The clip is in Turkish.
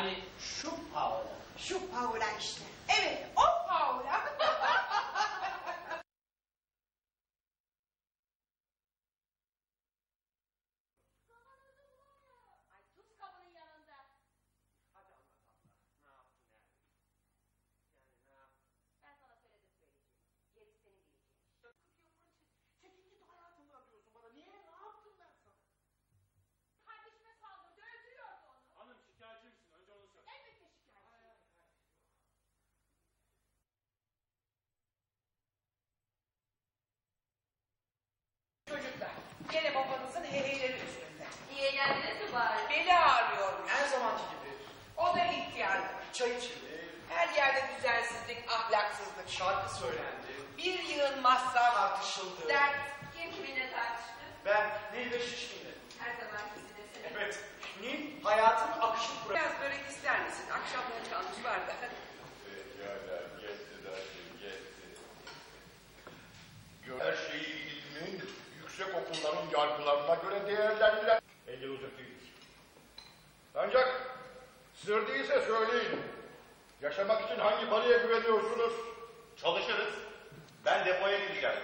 Yani şu Paola. Şu Paula işte. Gene babanızın heyheleri üzerinde. İyi eğlendiniz mi bari? Beli ağrıyor. Her zamanki gibi. O da ihtiyar. Çay içildi. Her yerde düzensizlik, ahlaksızlık. Şarkı söylendi. Bir yığın masraf. Tartışıldı. Dert. Kim kiminle tartıştı? Ben Nil ve Şişkin'le. Her zaman sizin Evet. Nil hayatın akışını bırak. Biraz börek ister misin? Akşam çalmış var da. Pekala, okulların yargılarına göre değerlendiren eli uzatıyız. Ancak sır değilse söyleyin. Yaşamak için hangi paraya güveniyorsunuz? Çalışırız. Ben depoya gideceğim.